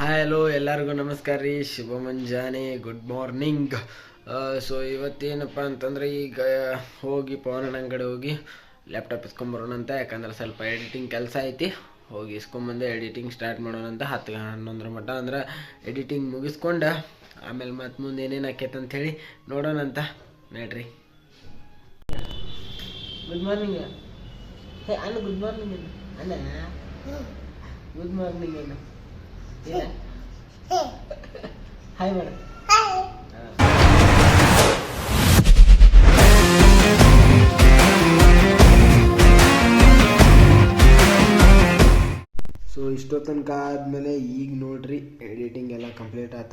Hi hello ಎಲ್ಲರಿಗೂ ನಮಸ್ಕಾರ ರೀ. ಶುಭ ಮುಂಜಾನೆ ಗುಡ್ ಮಾರ್ನಿಂಗ್ ಸೊ ಇವತ್ತೇನಪ್ಪ ಅಂತಂದ್ರೆ ಈಗ ಹೋಗಿ ಪವನ ಅಂಗಡಿ ಹೋಗಿ ಲ್ಯಾಪ್ಟಾಪ್ ಇಸ್ಕೊಂಬರೋಣ ಅಂತ, ಯಾಕಂದ್ರೆ ಸ್ವಲ್ಪ ಎಡಿಟಿಂಗ್ ಕೆಲಸ ಐತಿ. ಹೋಗಿ ಇಸ್ಕೊಂಬಂದೆ ಎಡಿಟಿಂಗ್ ಸ್ಟಾರ್ಟ್ ಮಾಡೋಣ ಅಂತ, ಹತ್ತು ಹನ್ನೊಂದರ ಮಟ್ಟ ಅಂದ್ರೆ ಎಡಿಟಿಂಗ್ ಮುಗಿಸ್ಕೊಂಡು, ಆಮೇಲೆ ಮತ್ತೆ ಮುಂದೆ ಏನೇನು ಆಕೈತೆ ಅಂಥೇಳಿ ನೋಡೋಣ ಅಂತ. ನೋಡ್ರಿ. ಗುಡ್ ಮಾರ್ನಿಂಗ್ ಅಣ್ಣ ಗುಡ್ ಮಾರ್ನಿಂಗ್ ಅಣ್ಣ. ಗುಡ್ ಮಾರ್ನಿಂಗ್ ಅಣ್ಣ. ಹಾಯ್ ಮೇಡಮ್ ಸೊ ಇಷ್ಟೋ ತನಕ ಆದಮೇಲೆ ಈಗ ನೋಡ್ರಿ ಎಡಿಟಿಂಗ್ ಎಲ್ಲ ಕಂಪ್ಲೀಟ್ ಆತ.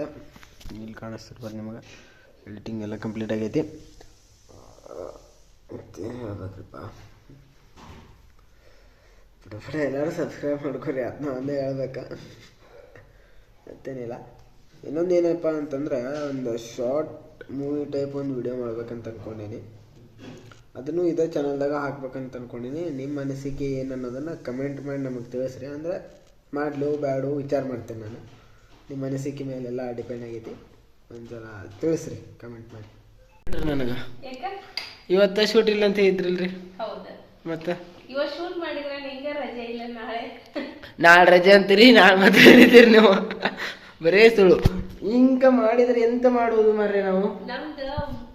ಇಲ್ಲಿ ಕಾಣಿಸ್ತಿರ್ಬೋದು ನಿಮಗೆ. ಎಡಿಟಿಂಗ್ ಎಲ್ಲ ಕಂಪ್ಲೀಟ್ ಆಗೈತಿ. ಮತ್ತೆ ಹೇಳ್ಬೇಕ್ರಿಪ್ಪ? ಫಟಾಫಟ ಎಲ್ಲರೂ ಸಬ್ಸ್ಕ್ರೈಬ್ ಮಾಡ್ಕೊರಿ ಅದನ್ನ ಒಂದೇ ಹೇಳ್ಬೇಕಾ. ಮತ್ತೇನಿಲ್ಲ ಇನ್ನೊಂದು ಏನಪ್ಪ ಅಂತಂದ್ರೆ ಒಂದು ಶಾರ್ಟ್ ಮೂವಿ ಟೈಪ್ ಒಂದು ವಿಡಿಯೋ ಮಾಡ್ಬೇಕಂತ ಅನ್ಕೊಂಡೀನಿ. ಅದನ್ನು ಇದೇ ಚಾನಲ್ದಾಗ ಹಾಕ್ಬೇಕಂತ ಅನ್ಕೊಂಡೀನಿ. ನಿಮ್ಮ ಅನಿಸಿಕೆ ಏನು ಅನ್ನೋದನ್ನು ಕಮೆಂಟ್ ಮಾಡಿ ನಮಗೆ ತಿಳಿಸ್ರಿ. ಅಂದರೆ ಮಾಡಲು ಬ್ಯಾಡು ವಿಚಾರ ಮಾಡ್ತೇನೆ ನಾನು. ನಿಮ್ಮ ಅನಿಸಿಕೆ ಮೇಲೆಲ್ಲ ಡಿಪೆಂಡ್ ಆಗೈತಿ. ಒಂದ್ಸಲ ತಿಳಿಸ್ರಿ ಕಮೆಂಟ್ ಮಾಡಿ. ನನಗೆ. ಇವತ್ತು ಇವತ್ತ ಶೂಟ್ ಇಲ್ಲ ಅಂತ ಇದ್ರಲ್ರಿ? ಹೌದ? ಮತ್ತೆ? ಇವತ್ತು ಶೂಟ್ ಮಾಡಿದ್ರೆ ನಿಂಗೆ ರಜೆ ಇಲ್ಲ ನಾಳೆ? ನಾಳೆ ರಜೆ ಅಂತೀರಿ ನಾಳೆ ಮತ್ತೆ ಹೇಳಿದ್ದೀರಿ ನೀವು. ಬರೇ ಸುಳ್ಳು. ಇಂಕ ಮಾಡಿದ್ರೆ ಎಂತ ಮಾಡುವುದು ಮಾರ್ರೆ ನಾವು? ನಮ್ದು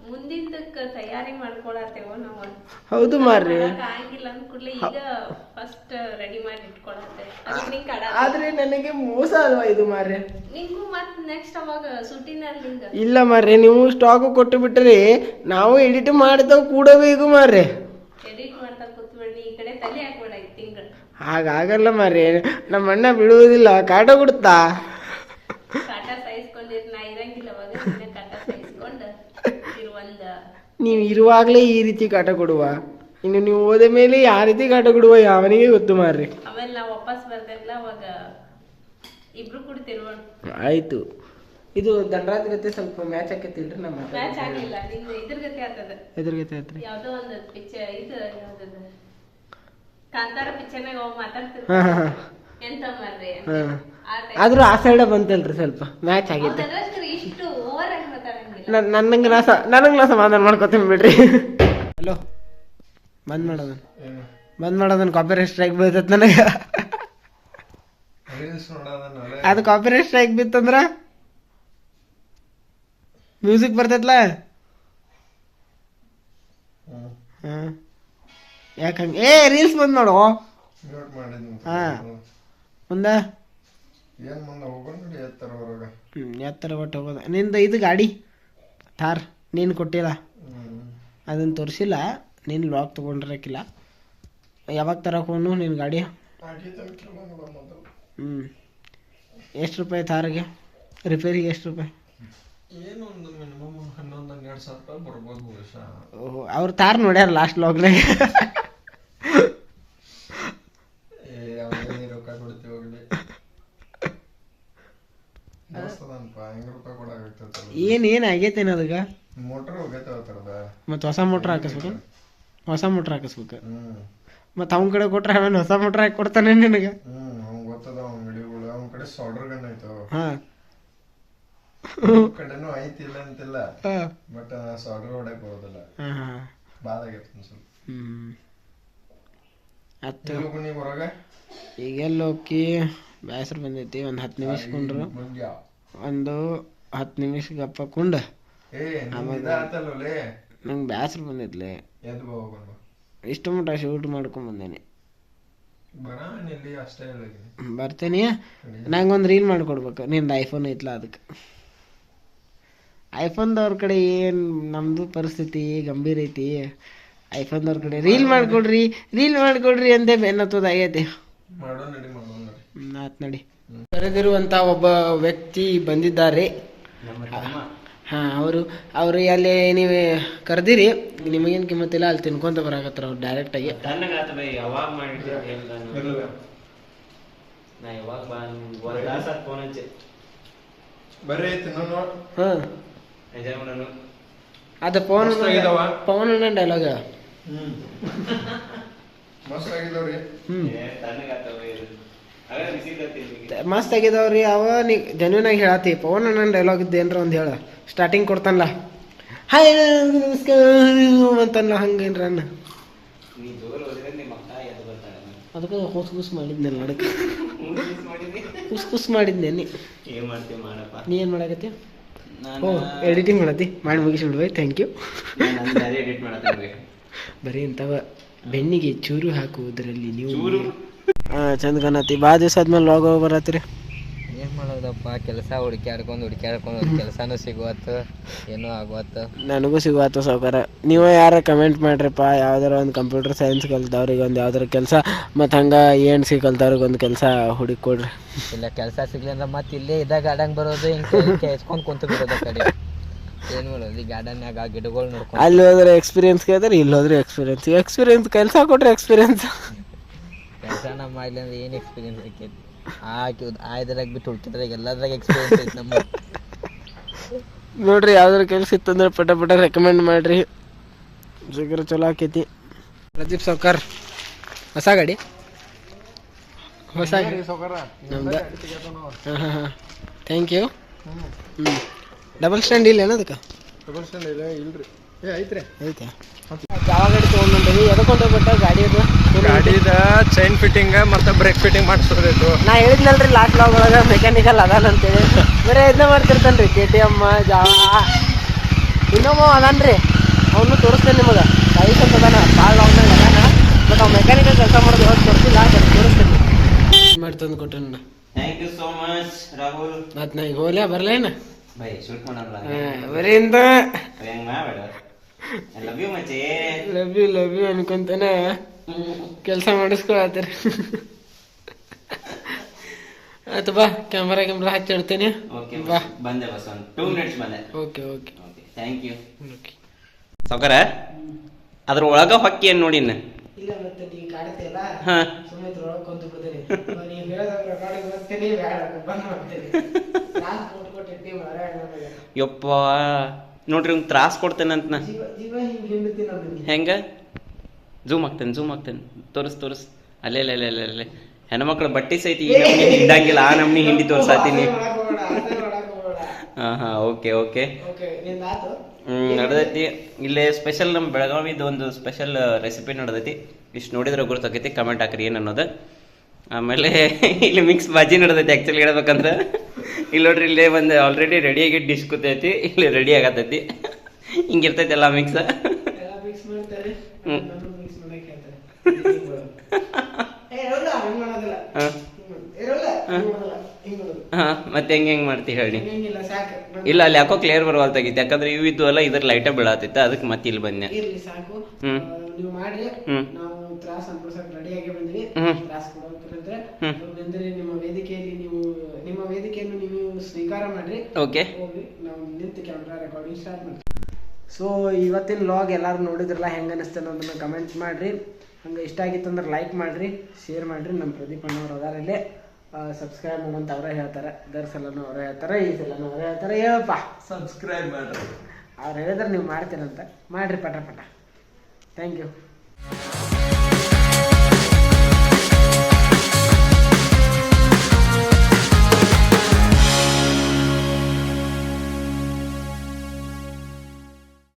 ಮುಂದಿಂದಕ್ಕ ತಯಾರಿ ಮಾಡ್ಕೊಳತ್ತೇವ ನಾವು. ಹೌದು ಮಾರ್ರೆ. ಆಗಿಲ್ಲ ಅಂದ್ ಕೂಡ್ಲೆ ಈಗ ಫಸ್ಟ್ ರೆಡಿ ಮಾಡಿ ಇಟ್ಕೊಳತ್ತೆ. ಅದಕ್ಕೆ ನಿಂಗ್ ಕಡ ಆದ್ರೆ ನನಗೆ ಮೋಸ ಅಲ್ವಾ ಇದು ಮಾರ್ರೆ? ನಿಂಗೂ ಮತ್ತೆ ನೆಕ್ಸ್ಟ್ ಅವಾಗ ಸುಟಿನಲ್ಲಿ ಇಲ್ಲ ಮಾರ್ರೆ ನೀವು ಸ್ಟಾಕ್ ಕೊಟ್ಟು ಬಿಟ್ಟರೆ ನಾವು ಎಡಿಟ್ ಮಾಡಿದವು ಕೂಡಬೇಕು ಮಾರ್ರೆ ಎಡಿಟ್ ಮಾಡ್ತಾ ಕೂತ್ಬೇಡಿ ಈ ಕಡೆ ತಲೆ ಹಾಕ್ಬೇಡ ಈ ತಿಂಗಳು ಹಾಗಾಗಲ್ಲ ಮಾರ್ರೆ. ನಮ್ಮ ಅಣ್ಣ ಬಿಡುವುದಿಲ್ಲ ಕಾಟ ಕೊಡ್ತಾ ಕಾಟ ಸಹಿಸ್ಕೊಂಡಿರ್ ನಾ ಇರಂಗಿಲ್ಲ ಅವಾಗ ಕಾಟ ಸಹಿಸ್ಕೊಂಡ್. ಇರು ಒಂದ್ ನೀವು ಇರುವಾಗಲೇ ಈ ರೀತಿ ಕಾಟ ಕೊಡುವ. ಇನ್ನು ನೀವು ಹೋದ ಮೇಲೆ ಯಾವ ರೀತಿ ಕಾಟ ಕೊಡುವ ಯಾವನಿಗೆ ಗೊತ್ತು ಮಾರ್ರಿ. ಆಯ್ತು. ಇದು ದಂಡರಾಜ್ ಗತೆ ಸ್ವಲ್ಪ ಮ್ಯಾಚ್ ಆಕೈತಿಲ್ರಿ ನಮ್ಮ ಮ್ಯಾಚ್ ಆಗಿಲ್ಲ ಇದ್ರ ಗತಿ ಯಾವ್ದೋ ಒಂದು ಪಿಕ್ಚರ್ ಇದು ಕಾಂತಾರ ಪಿಕ್ಚರ್ನಾಗ ಅವ್ ಮಾತಾಡ್ತಿರ್ ಹಾ ಹಾ ಎಂತ type. ಆದ್ರೂ ಆ ಸೈಡ್ ಬಂತಲ್ರಿ ಸ್ವಲ್ಪ. ಮ್ಯಾಚ್ ಆಗೈತೆ ಅವ್ನದ್ರಾಗ ಇಷ್ಟು ಓವರ್ ಆಗಿ ಮಾತಾಡಂಗಿಲ್ಲ. ನನ್- ನನಗೆ ನಾ ನನಗೆ ನಾ ಸಮಾಧಾನ ಮಾಡ್ಕೊತೀನಿ ಬಿಡ್ರಿ. ಹಲೋ. ಬಂದ್ ಮಾಡೋದನ್ ಬಂದ್ ಮಾಡೋದನ್ ಕಾಪಿರೈಟ್ ಸ್ಟ್ರೈಕ್ ಬೀಳ್ತೈತೆ ನನಗೆ. ಅದು ಕಾಪಿ ಅದು ಕಾಪಿರೈಟ್ ಸ್ಟ್ರೈಕ್ ಬಿತ್ತಂದ್ರ? ಮ್ಯೂಸಿಕ್ ಬರ್ತೈತ್ಲ? ಹಾ. ಯಾಕಂಗ ಏ ರೀಲ್ಸ್ ಬಂದ್ ನೋಡು. ಹಾ. ಮುಂದೆ ಎತ್ತರ ಒಟ್ಟು ಹೋಗೋದ ನಿಂದು ಇದು ಗಾಡಿ. ಥಾರ್ ನೀನು ಕೊಟ್ಟಿಲ್ಲ. ಅದನ್ನ ತೋರಿಸಿಲ್ಲ. ನೀನು ಲಾಕ್ ತೊಗೊಂಡಿರಕ್ಕಿಲ್ಲ ಯಾವಾಗ ತರಕೊಂಡು ನಿನ್ನ ಗಾಡಿ? ಹ್ಞೂ ಎಷ್ಟು ರೂಪಾಯಿ ಥಾರಿಗೆ? ರಿಪೇರಿಗೆ ಎಷ್ಟು ರೂಪಾಯಿ? ಅವ್ರು ತಾರ್ ನೋಡ್ಯಾರ ಲಾಸ್ಟ್ ಲಾಗ್ನಾಗ ಏ ಅವನೇ ರೊಕ್ಕ ಕೊಡ್ತೀವಿ ಹೋಗ್ಲಿ ಮಸ್ತ್ ಅದನಪ್ಪ ಹೆಂಗ್ ರೂಪಾಯಿ ಕೊಡಾಗತ್ತಲ್ಲ ಏನು ಏನ್ ಆಗೈತೇನು ಅದಕ್ಕೆ ಮೋಟ್ರ್ ಮತ್ತು ಹೊಸ ಮೋಟ್ರ್ ಹಾಕಿಸ್ಬೇಕು? ಹೊಸ ಮೋಟ್ರ್ ಹಾಕಿಸ್ಬೇಕು? ಮತ್ತು ಅವ್ನ ಕಡೆ ಕೊಟ್ರೆ ಆಮೇಲೆ ಹೊಸ ಮೋಟ್ರ್ ಹಾಕಿ ಕೊಡ್ತಾನೆ ನಿನಗೆ? ಅವ್ನ್ ಅವ್ನ ಅವ್ನ ಹಾಂ. ಕಡೆನೂ ಐತಿಲ್ಲ ಅಂತಿಲ್ಲ. ಹಾಂ. ಬಟ್ ಸಾಲ್ಡರ್ ಹೊಡಕ್ ಬರೋದಿಲ್ಲ ಸ್ವಲ್ಪ. ಹತ್ತು ಹೊರಗ? ಈಗೆಲ್ಲ ಹೋಗಿ ಬೇಸರ ಬಂದೈತಿ. ಒಂದು ಹತ್ತು ನಿಮಿಷ ಕೊಂಡ್ರು ಒಂದು ಹತ್ತು ನಿಮಿಷ ಗಪ್ಪ ಕುಂಡ. ನಂಗೆ ಬೇಸರ ಬಂದಿದ್ಲೆ ಇಷ್ಟು ಮಟ್ಟ ಶೂಟ್ ಮಾಡ್ಕೊಂಡ್ ಬಂದೇನೆ. ಬರ್ತೇನಿ. ನಂಗೊಂದು ರೀಲ್ ಮಾಡ್ಕೊಡ್ಬೇಕು. ನಿಂದು ಐಫೋನ್ ಐತ್ಲ ಅದಕ್ಕೆ. ಐಫೋನ್ದವ್ರ ಕಡೆ ಏನು ನಮ್ಮದು ಪರಿಸ್ಥಿತಿ ಗಂಭೀರ ಐತಿ. ಐಫೋನ್ದವ್ರ ಕಡೆ ರೀಲ್ ಮಾಡ್ಕೊಡ್ರಿ ರೀಲ್ ಮಾಡ್ಕೊಡ್ರಿ ಅಂದೇ ಬೆನ್ನತ್ತದ ಆಗೈತಿ. ಆತ್ ನಡಿ. ಕರೆದಿರುವಂತ ಒಬ್ಬ ವ್ಯಕ್ತಿ ಬಂದಿದ್ದಾರೆ. ಹಾ ಅವರು ಅವರು ಅಲ್ಲಿ ನೀವು ಕರೆದಿರಿ ನಿಮಗೇನು ಕಿಮ್ಮತ್ತಿಲ್ಲ ಅಲ್ಲಿ ತಿನ್ಕೊಂತ ಬರಾಕತ್ತಾರ ಅವ್ರು ಡೈರೆಕ್ಟ್ ಆಗಿ. ಅದ ಪವನ್ ಪವನ್? ಪವನ್ ಡೈಲಾಗ್ ಹ್ಮ್. ಮಸ್ತ್ ಆಗಿದಾವ್ರಿ ಅವ ನೀ ಜನ್ಯೂನ್ ಆಗಿ ಹೇಳತಿ ಪವನ್ ನನ್ನ ಡೈಲಾಗ್ ಇದ್ದೇನ್ರ ಏನ್ರ ಒಂದು ಹೇಳ. ಸ್ಟಾರ್ಟಿಂಗ್ ಕೊಡ್ತಾನಲ್ಲ. ಹಾಯ್ ನಮಸ್ಕಾರ. ಅಂತಲ್ಲ ಹಂಗೇನ್ರ ಅನ್ನ ಅದಕ್ಕೆ ಹೊಸ್ ಕುಸ್ ಮಾಡಿದ್ನಲ್ಲ ನಡಕ್ಕೆ ಕುಸ್ ಕುಸ್ ಮಾಡಿದ್ನೆ ನೀ. ಏನ್ ಮಾಡ್ತೀವಿ ಮಾಡಪ್ಪ ನೀ ಏನು ಮಾಡಕತ್ತಿ? ನಾನು ಓ ಎಡಿಟಿಂಗ್ ಮಾಡತ್ತಿ. ಮಾಡಿ ಮುಗಿಸಿ ಬಿಡ್ಬೈ ಥ್ಯಾಂಕ್ ಯು ಬರೀ ಇಂಥವ ಬೆನ್ನಿಗೆ ಚೂರು ಹಾಕುವುದರಲ್ಲಿ ನೀವು ಹಾಂ ಚಂದ ಕಾಣತಿ ಭಾಳ ದಿವಸ ಆದ್ಮೇಲೆ ಲಾಗ್ ಹೋಗಿ ಬರತ್ರಿ. ಏನ್ ಮಾಡೋದಪ್ಪ ಕೆಲಸ ಹುಡುಕ್ಯಾಡ್ಕೊಂಡು ಹುಡುಕ್ಯಾಡ್ಕೊಂಡು ಕೆಲಸನೂ ಸಿಗುವತ್ತು ಏನೂ ಆಗುವತ್ತು ನನಗೂ ಸಿಗುವತ್ತು ಸಾವುಕಾರ. ನೀವು ಯಾರ ಕಮೆಂಟ್ ಮಾಡ್ರಿಪ್ಪ ಯಾವ್ದಾರ ಒಂದು ಕಂಪ್ಯೂಟರ್ ಸೈನ್ಸ್ ಕಲ್ತವ್ರಿಗೆ ಒಂದು ಯಾವ್ದಾರ ಕೆಲಸ ಮತ್ತು ಹಂಗೆ ಏನು ಸಿ ಕಲ್ತವ್ರಿಗೆ ಒಂದು ಕೆಲಸ ಹುಡುಕಿ ಕೊಡ್ರಿ ಇಲ್ಲ ಕೆಲಸ ಸಿಗ್ಲಿ ಅಂದ್ರೆ ಮತ್ತೆ ಇಲ್ಲೇ ಇದ್ದ ಗಾರ್ಡನ್ ಬರೋದು ಹಿಂಗೆ ಹೆಚ್ಕೊಂಡು ಕುಂತು ಬಿಡೋದು ಆ ಕಡೆ. ಏನು ಮಾಡೋದು ಈ ಗಾರ್ಡನ್ಯಾಗ ಗಿಡಗಳು ನೋಡ್ಕೊಂಡು ಅಲ್ಲಿ ಹೋದ್ರೆ ಎಕ್ಸ್ಪೀರಿಯನ್ಸ್ ಕೇಳಿದ್ರೆ ಇಲ್ಲಿ ಹೋದ್ರೆ ಎಕ್ಸ್ಪೀರಿಯನ್ಸ್ ಎಕ್ಸ್ಪೀರಿಯನ್ಸ್ ಕೆಲಸ ಕೊಟ್ರೆ ಎಕ್ಸ್ಪೀರಿಯನ್ಸ್ ಕೆಲಸನ ಮಾಡಲಿ ಅಂದ್ರೆ ಏನು ಎಕ್ಸ್ಪೀರಿಯನ್ಸ್ ಆಕೈತಿ ಆಕಿ ಆಯ್ದ್ರಾಗ ಬಿಟ್ಟು ಹುಡುಕಿದ್ರಾಗ ಎಲ್ಲದ್ರಾಗ ಎಕ್ಸ್ಪೀರಿಯನ್ಸ್ ಐತಿ ನಮ್ಮ ನೋಡ್ರಿ ಯಾವ್ದಾರು ಕೆಲಸ ಇತ್ತಂದ್ರೆ ಪಟ ಪಟ ರೆಕಮೆಂಡ್ ಮಾಡ್ರಿ. ಜಗರ ಚಲೋ ಆಕೈತಿ. ಪ್ರದೀಪ್ ಸೌಕರ್ ಹೊಸ ಗಾಡಿ? ಹೊಸ ನಮ್ದು. ಹಾಂ ಹಾಂ ಹಾಂ. ಥ್ಯಾಂಕ್ ಯು ಹ್ಞೂ ಡಬಲ್ ಸ್ಟ್ಯಾಂಡ್ ಇಲ್ಲ ಏನದಕ್ಕೆ? ಡಬಲ್ ಸ್ಟ್ಯಾಂಡ್ ಇಲ್ಲ ಇಲ್ರಿ. ಏ ಐತ್ರಿ. ಐತೆ ಯಾವ ಗಾಡಿ ತೊಗೊಂಡ್ಬಂದಿವಿ ಎದಕ್ಕೊಂಡು ಬಿಟ್ಟ ಗಾಡಿ ಅದು ಗಾಡಿದ ಚೈನ್ ಫಿಟ್ಟಿಂಗ್ ಮತ್ತೆ ಬ್ರೇಕ್ ಫಿಟ್ಟಿಂಗ್ ಮಾಡಿಸೋದಿತ್ತು ನಾ ಹೇಳಿದ್ನಲ್ರಿ ಲಾಸ್ಟ್ ಲಾಗ್ ಒಳಗೆ ಮೆಕ್ಯಾನಿಕಲ್ ಅದಾನ ಅಂತೇಳಿ. ಬರೀ ಇದನ್ನ ಮಾಡ್ತಿರ್ತಾನ್ರಿ ಕೆ ಟಿ ಎಂ ಜಾವ ಇನ್ನೊಬ್ಬ ಅದಾನ್ರಿ. ಅವನು ತೋರಿಸ್ತೇನೆ ನಿಮಗೆ. ಲೈಫ್ ಅಂತ ಅದಾನ ಭಾಳ ಲಾಂಗ್ನಾಗ ಅದಾನ. ಬಟ್ ಅವ್ನು ಮೆಕ್ಯಾನಿಕಲ್ ಕೆಲಸ ಮಾಡೋದು ಇವತ್ತು ತೋರಿಸಿಲ್ಲ ಬಟ್ ತೋರಿಸ್ತೇನೆ. ಮಾಡಿ ತಂದು ಕೊಟ್ಟೆ thank you so much Rahul ಮತ್ತೆ ನಾ ಈಗ ಹೋಗ್ಲಾ ಬರಲೇನ ಬೈ ಶೂಟ್ ಮಾಡಲ್ಲ ಬರೀ ಲವ್ ಯು ಮಚ್ಚಿ. ಲವ್ ಯು ಲವ್ ಯು ಅನ್ಕೊಂತಾನೆ. ಕೆಲಸ ಮಾಡಿಸ್ಕೊಳತ್ತೀರಿ. ಆಯ್ತು ಬಾ ಕ್ಯಾಮ್ರಾ ಕ್ಯಾಮ್ರಾ ಹಚ್ಚಿಡ್ತೀನಿ ಓಕೆ ಬಾ. ಬಂದೆ ಬಸ್ ಒಂದು. ಟೂ ಮಿನಿಟ್ಸ್ ಬಂದೆ. Okay okay okay thank you okay ಸೌಕರ ಅದ್ರ ಒಳಗ ಹೊಕ್ಕಿ ಏನ್ ನೋಡಿ ಇಲ್ಲ ಮತ್ತೆ ನೀ ಕಾಡ್ತಿಯಲ್ಲ ಹಾ. ಸುಮ್ಮನೆ ಒಳಗೆ ಕೊಂತು ಬಿಡ್ತೀನಿ ನೀವು ಹೇಳಿದ ರೆಕಾರ್ಡಿಂಗ್ ಬರ್ತೀನಿ ಬೇಡ ಬಂದ್ ಮಾಡ್ತೀನಿ ಯಪ್ಪ. ನೋಡ್ರಿ ತ್ರಾಸು ಕೊಡ್ತೇನೆ ಅಂತ ನಾ. ಹೆಂಗೆ ಹಿಂಗೆ ಹೆಂಗ? ಜೂಮ್ ಆಗ್ತೇನೆ ಜೂಮ್ ಆಗ್ತೇನೆ ತೋರಿಸ್ ತೋರಿಸ್. ಅಲ್ಲೇ ಅಲ್ಲೇ ಅಲ್ಲೇ ಅಲ್ಲೇ ಹೆಣ್ಮಕ್ಳು ಬಟ್ಟೆ ಸೈತಿ ಈ ನಮ್ನಿ ಹಿಂಡಂಗಿಲ್ಲ ಆ ನಮ್ನಿ ಹಿಂಡಿ ತೋರಿಸಾತೀನಿ. ಹಾಂ ಹಾಂ ಓಕೆ ಓಕೆ. ಹ್ಮ್ ನಡೆದೈತಿ. ಇಲ್ಲೇ ಸ್ಪೆಷಲ್ ನಮ್ಮ ಬೆಳಗಾವಿದು ಒಂದು ಸ್ಪೆಷಲ್ ರೆಸಿಪಿ ನಡೆದೈತಿ. ಇಷ್ಟು ನೋಡಿದ್ರೆ ಗೊತ್ತಾಕೈತಿ ಕಮೆಂಟ್ ಹಾಕ್ರಿ ಏನು ಅನ್ನೋದು. ಆಮೇಲೆ ಇಲ್ಲಿ ಮಿಕ್ಸ್ ಬಾಜಿ ನಡೆದೈತಿ ಆ್ಯಕ್ಚುಲಿ ಹೇಳ್ಬೇಕಂದ್ರೆ. ಇಲ್ಲಿ ನೋಡ್ರಿ ಇಲ್ಲೇ ಬಂದು ಆಲ್ರೆಡಿ ರೆಡಿಯಾಗಿ ಡಿಶ್ ಕೂತೈತಿ. ಇಲ್ಲಿ ರೆಡಿ ಆಗತೈತಿ ಹಿಂಗಿರ್ತೈತಿ ಎಲ್ಲ ಮಿಕ್ಸ್ ಮತ್ತೆ ಹೆಂಗೆ ಹೆಂಗೆ ಮಾಡ್ತೀವಿ ಹೇಳಿ. ಇಲ್ಲ ಅಲ್ಲಿ ಯಾಕೋ ಕ್ಲಿಯರ್ ಬರವಲ್ತಾಗಿತ್ತು ಯಾಕಂದ್ರೆ ಇವು ಇದ್ದು ಅಲ್ಲ ಇದ್ರ ಲೈಟ ಬೀಳತ್ತಿತ್ತು ಅದಕ್ಕೆ ಮತ್ತೆ ಇಲ್ಲಿ ಬಂದೆ. ಹ್ಮ್. ಹ್ಮ್. ತ್ರಾಸ ಅನ್ಬಿಡ್ಸಕ್ ರೆಡಿ ಆಗಿ ಬಂದ್ವಿ. ಹ್ಮ್. ತ್ರಾಸ ಕೊಡೋದ್ರಂದ್ರೆ ಹ್ಮ್. ನಿಮ್ಮ ವೇದಿಕೆಯಲ್ಲಿ ನೀವು ನಿಮ್ಮ ವೇದಿಕೆಯನ್ನು ನೀವು ಸ್ವೀಕಾರ ಮಾಡ್ರಿ. ಓಕೆ ಹೋಗಿ ನಾವು ನಿಂತು ಕ್ಯಾಮ್ರಾ ರೆಕಾರ್ಡಿಂಗ್ ಸ್ಟಾರ್ಟ್ ಮಾಡ್ತೀವಿ. ಸೊ ಇವತ್ತಿನ ಲಾಗ್ ಎಲ್ಲರೂ ನೋಡಿದ್ರಲ್ಲ ಹೆಂಗೆ ಅನಿಸ್ತು ಅನ್ನೋದನ್ನ ಕಮೆಂಟ್ ಮಾಡ್ರಿ. ಹಂಗೆ ಇಷ್ಟ ಆಗಿತ್ತು ಅಂದ್ರೆ ಲೈಕ್ ಮಾಡಿರಿ ಶೇರ್ ಮಾಡಿರಿ. ನಮ್ಮ ಪ್ರದೀಪ್ ಅಣ್ಣವ್ರು ಅದಾರ ಇಲ್ಲೇ. ಸಬ್ಸ್ಕ್ರೈಬ್ ಮಾಡೋಂತ ಅವರೇ ಹೇಳ್ತಾರೆ. ಇದರ ಸಲನೂ ಅವರೇ ಹೇಳ್ತಾರೆ ಈ ಸಲನೂ ಅವರೇ ಹೇಳ್ತಾರೆ. ಹೇಳಪ್ಪ ಸಬ್ಸ್ಕ್ರೈಬ್ ಮಾಡ್ರಿ. ಅವ್ರು ಹೇಳಿದ್ರೆ ನೀವು ಮಾಡ್ತೀರಂತ. ಮಾಡಿರಿ ಪಟ ಪಟ. Thank you